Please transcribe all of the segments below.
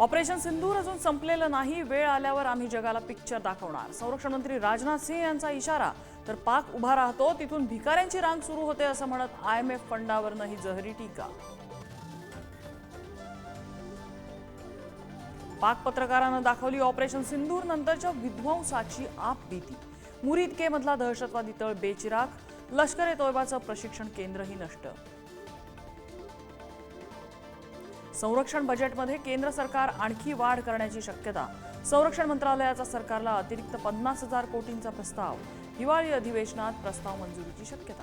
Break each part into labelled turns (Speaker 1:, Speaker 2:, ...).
Speaker 1: Operation सिंधूर अजून संपलेलं नाही. वेळ आल्यावर आम्ही जगाला पिक्चर दाखवणार. संरक्षण मंत्री राजनाथ सिंह यांचा इशारा तर पाक उभा राहतो तिथून भिकाऱ्यांची रांग सुरू होते असं म्हणत आय एम एफ फंडावरनं ही जहरी टीका. पाक पत्रकारानं दाखवली ऑपरेशन सिंदूर नंतरच्या विध्वंसाची आप भीती. मुरीद के मधला दहशतवादी तळ बेचिराग लष्कर ए तोयबाचं प्रशिक्षण केंद्रही नष्ट. संरक्षण बजेटमध्ये केंद्र सरकार आणखी वाढ करण्याची शक्यता. संरक्षण मंत्रालयाचा सरकारला अतिरिक्त पन्नास हजार कोटींचा प्रस्ताव. हिवाळी अधिवेशनात प्रस्ताव मंजुरीची शक्यता.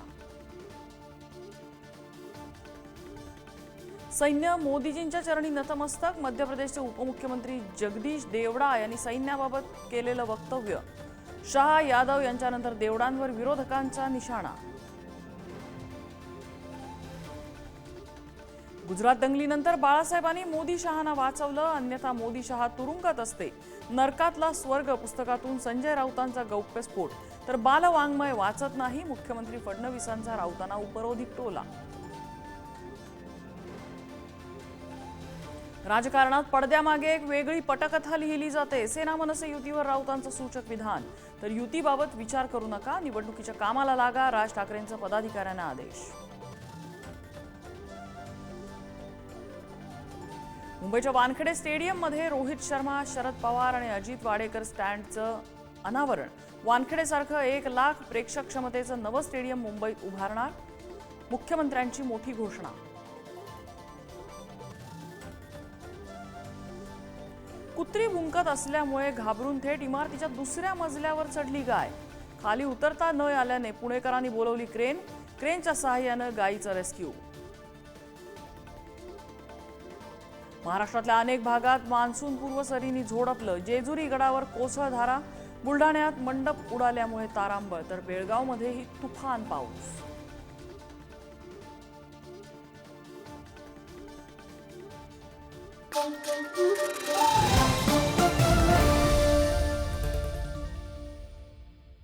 Speaker 1: सैन्य मोदीजींच्या चरणी नतमस्तक मध्य प्रदेशचे उपमुख्यमंत्री जगदीश देवडा यांनी सैन्याबाबत केलेलं वक्तव्य. शहा यादव यांच्यानंतर देवडांवर विरोधकांचा निशाणा. गुजरात दंगलीनंतर बाळासाहेबांनी मोदी शहाना वाचवलं अन्यथा मोदी शहा तुरुंगात असते. नरकातला स्वर्ग पुस्तकातून संजय राऊतांचा गौप्यस्फोट. तर बालवाङ्मय वाचत नाही मुख्यमंत्री फडणवीसांचा राऊतांना उपरोधिक टोला. राजकारणात पडद्यामागे एक वेगळी पटकथा लिहिली जाते. सेना मनसे युतीवर राऊतांचं सूचक विधान. तर युतीबाबत विचार करू नका निवडणुकीच्या कामाला लागा राज ठाकरेंचा पदाधिकाऱ्यांना आदेश. मुंबईच्या वानखेडे स्टेडियममध्ये रोहित शर्मा शरद पवार आणि अजित वाडेकर स्टँडचं अनावरण. वानखेडेसारखं एक लाख प्रेक्षक क्षमतेचं नवं स्टेडियम मुंबईत उभारणार मुख्यमंत्र्यांची मोठी घोषणा. कुत्री भुंकत असल्यामुळे घाबरून थेट इमारतीच्या दुसऱ्या मजल्यावर चढली गाय. खाली उतरता न आल्याने पुणेकरांनी बोलवली क्रेन. क्रेनच्या सहाय्यानं गायीचं रेस्क्यू. महाराष्ट्रातल्या अनेक भागात मान्सून पूर्व सरींनी झोडपलं जेजुरी गडावर कोसळधारा बुलढाण्यात मंडप उडाल्यामुळे तारांबळ तर बेळगावमध्येही तुफान पाऊस
Speaker 2: Thank you.